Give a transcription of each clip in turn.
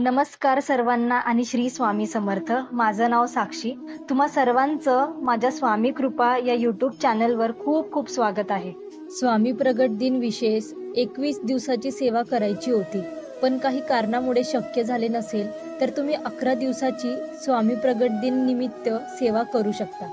नमस्कार सर्वांना आणि श्री स्वामी समर्थ. माझं नाव साक्षी. तुम्हा सर्वांचं माझ्या स्वामी कृपा या यूट्यूब चॅनलवर खूप खूप स्वागत आहे. स्वामी प्रगट दिन विशेष एकवीस दिवसाची सेवा करायची होती. पण काही कारणामुळे शक्य झाले नसेल तर तुम्ही अकरा दिवसाची स्वामी प्रगट दिन निमित्त सेवा करू शकता.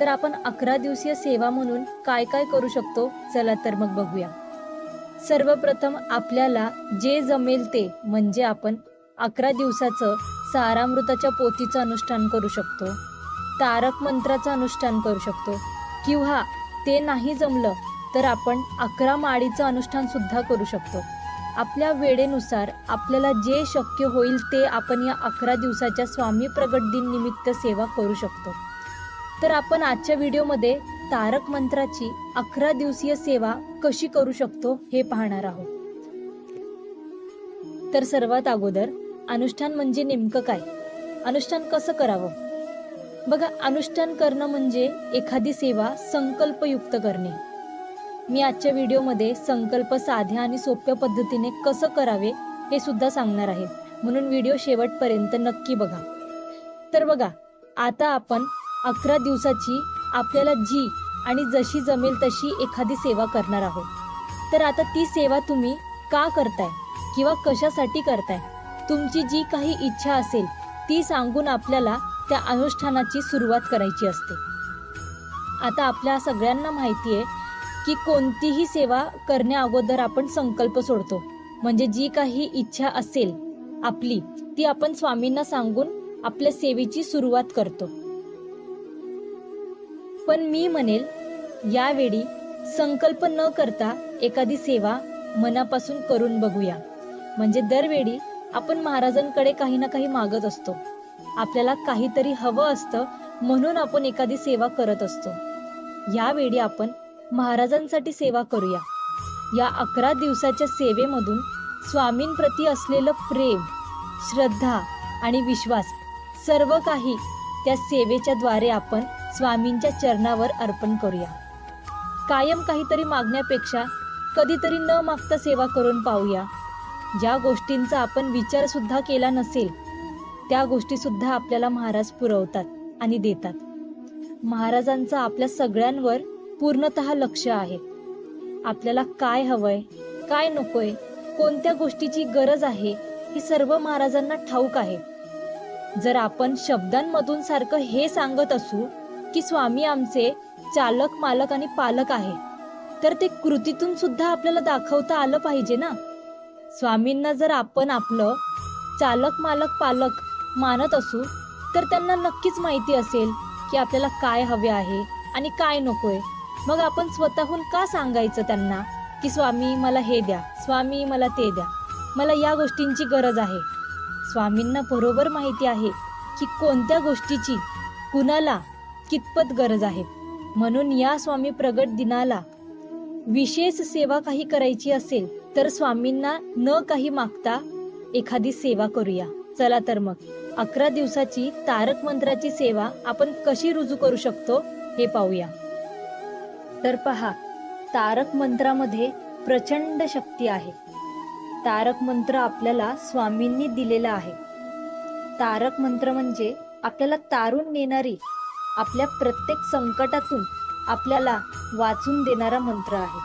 तर आपण अकरा दिवसीय सेवा म्हणून काय काय करू शकतो? चला तर मग बघूया. सर्वप्रथम आपल्याला जे जमेल ते म्हणजे आपण अकरा दिवसाचं सारामृताच्या पोतीचं अनुष्ठान करू शकतो. तारक मंत्राचं अनुष्ठान करू शकतो. किंवा ते नाही जमलं तर आपण अकरा माळीचं अनुष्ठान सुद्धा करू शकतो. आपल्या वेळेनुसार आपल्याला जे शक्य होईल ते आपण या अकरा दिवसाच्या स्वामी प्रगट दिन निमित्त सेवा करू शकतो. तर आपण आजच्या व्हिडिओमध्ये तारक मंत्राची अकरा दिवसीय सेवा कशी करू शकतो हे पाहणार आहोत. तर सर्वात अगोदर अनुष्ठान म्हणजे नेमकं काय? अनुष्ठान कसं करावं? बघा अनुष्ठान करणं म्हणजे एखादी सेवा संकल्पयुक्त करणे. मी आजच्या व्हिडिओमध्ये संकल्प साध्या आणि सोप्या पद्धतीने कसं करावे हे सुद्धा सांगणार आहे. म्हणून व्हिडिओ शेवटपर्यंत नक्की बघा. तर बघा आता आपण अकरा दिवसाची आपल्याला जी आणि जशी जमेल तशी एखादी सेवा करणार आहोत. तर आता ती सेवा तुम्ही का करताय? किंवा कशासाठी करताय? तुमची जी काही इच्छा असेल ती सांगून आपल्याला त्या अनुष्ठानाची सुरुवात करायची असते. आता आपल्या सगळ्यांना माहिती आहे की कोणतीही सेवा करण्या अगोदर आपण संकल्प सोडतो. म्हणजे जी काही इच्छा असेल आपली ती आपण स्वामींना सांगून आपल्या सेवेची सुरुवात करतो. पण मी म्हणेल यावेळी संकल्प न करता एखादी सेवा मनापासून करून बघूया. म्हणजे दरवेळी आपण महाराजांकडे काही ना काही मागत असतो. आपल्याला काहीतरी हवं असतं म्हणून आपण एखादी सेवा करत असतो. यावेळी आपण महाराजांसाठी सेवा करूया. या अकरा दिवसाच्या सेवेमधून स्वामींप्रती असलेलं प्रेम श्रद्धा आणि विश्वास सर्व काही त्या सेवेच्या द्वारे आपण स्वामींच्या चरणावर अर्पण करूया. कायम काहीतरी मागण्यापेक्षा कधीतरी न मागता सेवा करून पाहूया. ज्या गोष्टींचा आपण विचार सुद्धा केला नसेल त्या गोष्टी सुद्धा आपल्याला महाराज पुरवतात आणि देतात. महाराजांचं आपल्या सगळ्यांवर पूर्णत लक्ष आहे. आपल्याला काय हवंय काय नकोय कोणत्या गोष्टीची गरज आहे हे सर्व महाराजांना ठाऊक आहे. जर आपण शब्दांमधून सारखं हे सांगत असू की स्वामी आमचे चालक मालक आणि पालक आहे तर ते कृतीतून सुद्धा आपल्याला दाखवता आलं पाहिजे ना? स्वामींना जर आपण आपलं चालक मालक पालक मानत असू तर त्यांना नक्कीच माहिती असेल की आपल्याला काय हवे आहे आणि काय नकोय. मग आपण स्वतःहून का सांगायचं त्यांना की स्वामी मला हे द्या स्वामी मला ते द्या? मला या गोष्टींची गरज आहे. स्वामींना बरोबर माहिती आहे की कोणत्या गोष्टीची कुणाला कितपत गरज आहे. म्हणून या स्वामी प्रगट दिनाला विशेष सेवा काही करायची असेल तर स्वामींना न काही मागता एखादी सेवा करूया. चला तर मग अकरा दिवसाची तारक मंत्राची सेवा आपण कशी रुजू करू शकतो हे पाहूया. तर पहा तारक मंत्रामध्ये प्रचंड शक्ती आहे. तारक मंत्र आपल्याला स्वामींनी दिलेला आहे. तारक मंत्र म्हणजे आपल्याला तारून नेणारी आपल्या प्रत्येक संकटातून आपल्याला वाचून देणारा मंत्र आहे.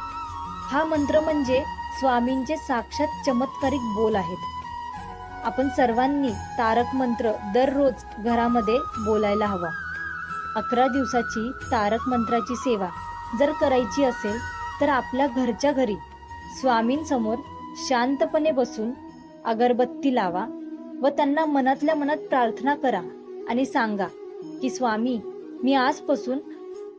हा मंत्र म्हणजे स्वामींचे साक्षात चमत्कारिक बोल आहेत. आपण सर्वांनी तारक मंत्र दररोज घरामध्ये बोलायला हवा. अकरा दिवसाची तारक मंत्राची सेवा जर करायची असेल तर आपल्या घरच्या घरी स्वामींसमोर शांतपणे बसून अगरबत्ती लावा व त्यांना मनातल्या मनात प्रार्थना करा आणि सांगा की स्वामी मी आजपासून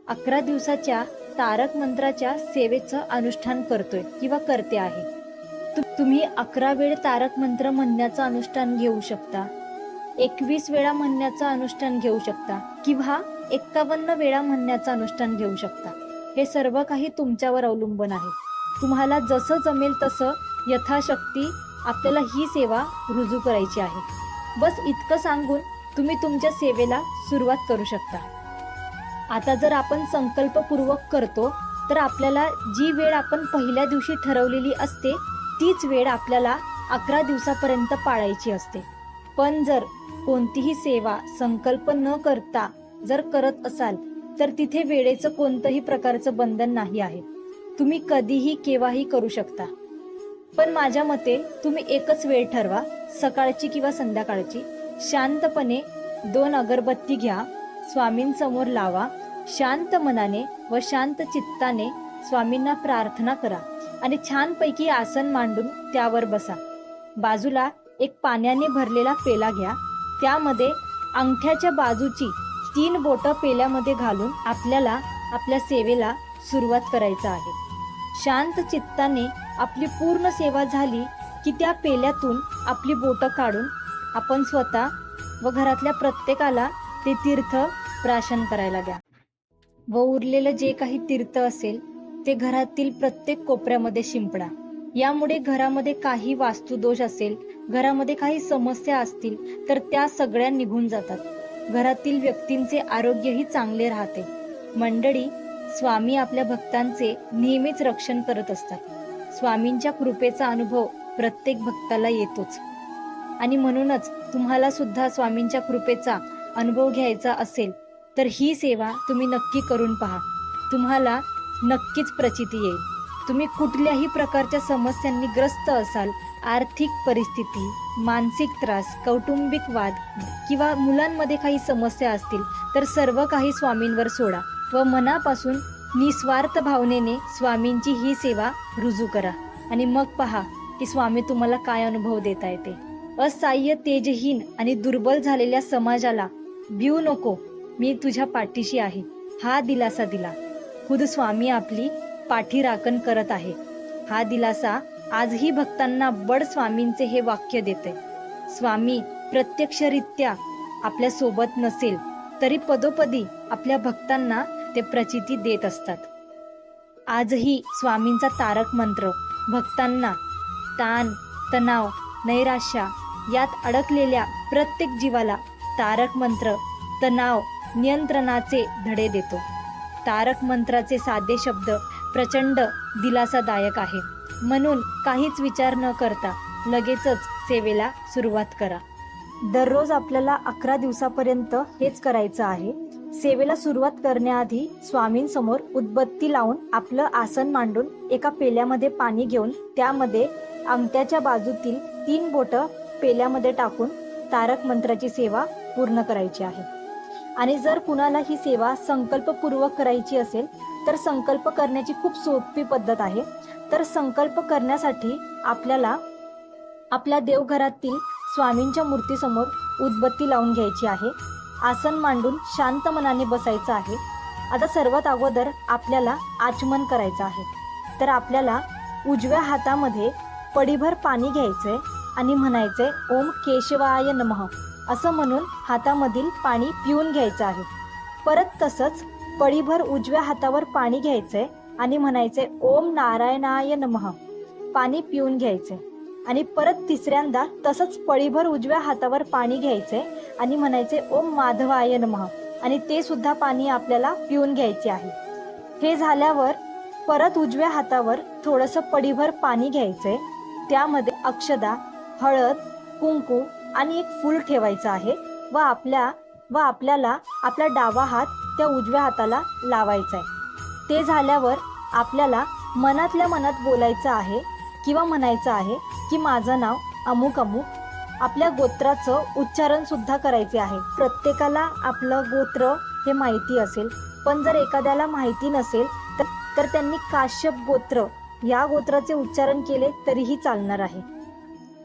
अकरा दिवसाच्या तारक मंत्राच्या सेवेचं अनुष्ठान करतोय किंवा करते आहे. तु- तुम्ही अकरा वेळ तारक मंत्र म्हणण्याचं अनुष्ठान घेऊ शकता. एकवीस वेळा म्हणण्याचं अनुष्ठान घेऊ शकता किंवा एक्कावन्न वेळा म्हणण्याचं अनुष्ठान घेऊ शकता. हे सर्व काही तुमच्यावर अवलंबून आहे. तुम्हाला जसं जमेल तसं यथाशक्ती आपल्याला ही सेवा रुजू करायची आहे. बस इतकं सांगून तुम्ही तुमच्या सेवेला सुरुवात करू शकता. आता जर आपण संकल्पपूर्वक करतो तर आपल्याला जी वेळ आपण पहिल्या दिवशी ठरवलेली असते तीच वेळ आपल्याला अकरा दिवसापर्यंत पाळायची असते. पण जर कोणतीही सेवा संकल्प न करता जर करत असाल तर तिथे वेळेचं कोणतंही प्रकारचं बंधन नाही आहे. तुम्ही कधीही केव्हाही करू शकता. पण माझ्या मते तुम्ही एकच वेळ ठरवा सकाळची किंवा संध्याकाळची. शांतपणे दोन अगरबत्ती घ्या स्वामींसमोर लावा शांत मनाने व शांत चित्ताने स्वामींना प्रार्थना करा आणि छानपैकी आसन मांडून त्यावर बसा. बाजूला एक पाण्याने भरलेला पेला घ्या. त्यामध्ये अंगठ्याच्या बाजूची तीन बोटं पेल्यामध्ये घालून आपल्याला आपल्या सेवेला सुरुवात करायचं आहे. शांत चित्ताने आपली पूर्ण सेवा झाली की त्या पेल्यातून आपली बोटं काढून आपण स्वतः व घरातल्या प्रत्येकाला ते तीर्थ प्राशन करायला द्या. व उरलेलं जे काही तीर्थ असेल ते घरातील प्रत्येक कोपऱ्यामध्ये शिंपडा. यामुळे घरामध्ये काही वास्तुदोष असेल घरामध्ये काही समस्या असतील तर त्या सगळ्या निघून जातात. घरातील व्यक्तींचे आरोग्यही चांगले राहते. मंडळी स्वामी आपल्या भक्तांचे नेहमीच रक्षण करत असतात. स्वामींच्या कृपेचा अनुभव प्रत्येक भक्ताला येतोच. आणि म्हणूनच तुम्हाला सुद्धा स्वामींच्या कृपेचा अनुभव घ्यायचा असेल तर ही सेवा तुम्ही नक्की करून पहा. तुम्हाला नक्कीच प्रचिती येईल. तुम्ही कुठल्याही प्रकारच्या समस्यांनी ग्रस्त असाल आर्थिक परिस्थिती मानसिक त्रास कौटुंबिक वाद किंवा मुलांमध्ये काही समस्या असतील तर सर्व काही स्वामींवर सोडा व मनापासून निस्वार्थ भावनेने स्वामींची ही सेवा रुजू करा. आणि मग पहा की स्वामी तुम्हाला काय अनुभव देता येते. असहाय्य तेजहीन आणि दुर्बल झालेल्या समाजाला भिऊ नको. मी तुझ्या पाठीशी आहे. हा दिलासा दिला. खुद स्वामी आपली पाठी राखण करत आहे. हा दिलासा आजही भक्तांना बड स्वामींचे हे वाक्य देते. स्वामी प्रत्यक्षरित्या आपल्यासोबत नसेल तरी पदोपदी आपल्या भक्तांना ते प्रचिती देत असतात. आजही स्वामींचा तारक मंत्र भक्तांना ताण तणाव नैराश्या यात अडकलेल्या प्रत्येक जीवाला तारक मंत्र तणाव नियंत्रणाचे धडे देतो. तारक मंत्राचे साधे शब्द प्रचंड दिलासादायक आहे. म्हणून काहीच विचार न करता लगेचच सेवेला सुरुवात करा. दररोज आपल्याला अकरा दिवसापर्यंत हेच करायचं आहे. सेवेला सुरुवात करण्याआधी स्वामींसमोर उदबत्ती लावून आपलं आसन मांडून एका पेल्यामध्ये पाणी घेऊन त्यामध्ये अंगठ्याच्या बाजूतील तीन बोटं पेल्यामध्ये टाकून तारक मंत्राची सेवा पूर्ण करायची आहे. आणि जर कुणाला ही सेवा संकल्पपूर्वक करायची असेल तर संकल्प करण्याची खूप सोपी पद्धत आहे. तर संकल्प करण्यासाठी आपल्याला आपल्या देवघरातील स्वामींच्या मूर्तीसमोर उदबत्ती लावून घ्यायची आहे. आसन मांडून शांत मनाने बसायचं आहे. आता सर्वात अगोदर आपल्याला आचमन करायचं आहे. तर आपल्याला उजव्या हातामध्ये पडीभर पाणी घ्यायचंय आणि म्हणायचंय ओम केशवाय नमः. असं म्हणून हातामधील पाणी पिऊन घ्यायचं आहे. परत तसंच पडीभर उजव्या हातावर पाणी घ्यायचंय आणि म्हणायचे ओम नारायणाय नमः. पाणी पिऊन घ्यायचे आणि परत तिसऱ्यांदा तसंच पळीभर उजव्या हातावर पाणी घ्यायचे आणि म्हणायचे ओम माधवाय नमः. आणि ते सुद्धा पाणी आपल्याला पिऊन घ्यायचे आहे. हे झाल्यावर परत उजव्या हातावर थोडंसं पडीभर पाणी घ्यायचंय. त्यामध्ये अक्षदा हळद कुंकू आणि एक फूल ठेवायचं आहे व आपल्या व आपल्याला आपला डावा हात त्या उजव्या हाताला लावायचा आहे. ते झाल्यावर आपल्याला मनातल्या मनात बोलायचं आहे किंवा म्हणायचं आहे की माझं नाव अमुक अमुक. आपल्या गोत्राचं उच्चारणसुद्धा करायचे आहे. प्रत्येकाला आपलं गोत्र हे माहिती असेल. पण जर एखाद्याला माहिती नसेल तर तर त्यांनी काश्यप गोत्र या गोत्राचे उच्चारण केले तरीही चालणार आहे.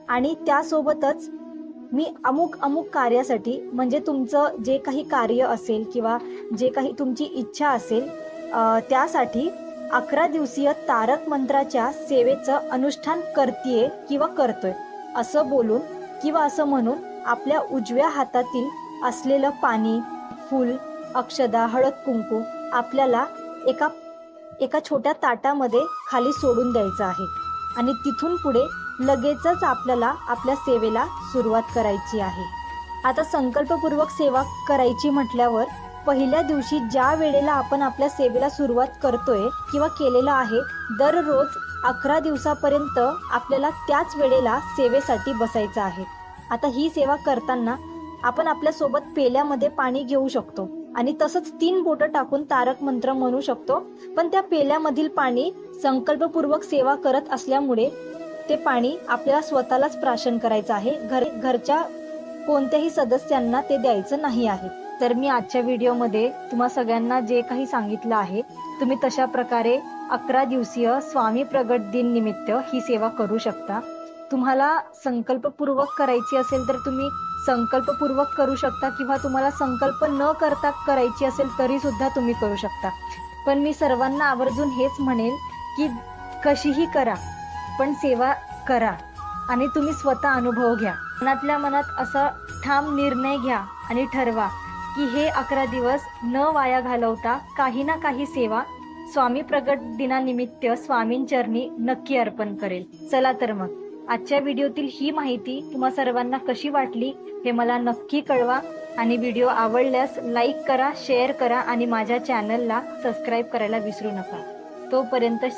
आणि त्यासोबतच मी अमुक अमुक कार्यासाठी म्हणजे तुमचं जे काही कार्य असेल किंवा जे काही तुमची इच्छा असेल त्यासाठी अकरा दिवसीय तारक मंत्राच्या सेवेचं अनुष्ठान करतीये किंवा करतोय असं बोलून किंवा असं म्हणून आपल्या उजव्या हातातील असलेलं पाणी फूल अक्षदा हळद कुंकू आपल्याला एका एका छोट्या ताटामध्ये खाली सोडून द्यायचं आहे. आणि तिथून पुढे लगेचच आपल्याला आपल्या सेवेला सुरुवात करायची आहे. आता संकल्पपूर्वक सेवा करायची म्हटल्यावर पहिल्या दिवशी ज्या वेळेला आपण आपल्या सेवेला सुरुवात करतोय किंवा केलेलं आहे दररोज अकरा दिवसापर्यंत आपल्याला त्याच वेळेला सेवेसाठी बसायचं आहे. आता ही सेवा करताना आपण आपल्यासोबत पेल्यामध्ये पाणी घेऊ शकतो आणि तसंच तीन बोटं टाकून तारक मंत्र म्हणू शकतो पण त्या पेल्यामधील पाणी संकल्पपूर्वक सेवा करत असल्यामुळे ते पाणी आपल्याला स्वतःलाच प्राशन करायचं आहे. घर घरच्या कोणत्याही सदस्यांना ते द्यायचं नाही आहे. तर मी आजच्या व्हिडिओमध्ये तुम्हा सगळ्यांना जे काही सांगितलं आहे तुम्ही तशा प्रकारे अकरा दिवसीय स्वामी प्रगट दिन निमित्त ही सेवा करू शकता. तुम्हाला संकल्पपूर्वक करायची असेल तर तुम्ही संकल्पपूर्वक करू शकता किंवा तुम्हाला संकल्प न करता करायची असेल तरी सुद्धा तुम्ही करू शकता. पण मी सर्वांना आवर्जून हेच म्हणेल की कशीही करा. पण सेवा करा आणि तुम्ही स्वतः अनुभव घ्या. मनातल्या मनात असा ठाम निर्णय घ्या आणि ठरवा की हे अकरा दिवस न वाया घालवता काही ना काही सेवा स्वामी प्रगट दिनानिमित्त स्वामींचरणी नक्की अर्पण करेल. चला तर मग आजच्या व्हिडिओतील ही माहिती तुम्हा सर्वांना कशी वाटली हे मला नक्की कळवा आणि व्हिडिओ आवडल्यास लाईक करा शेअर करा आणि माझ्या चॅनलला सबस्क्राईब करायला विसरू नका. तोपर्यंत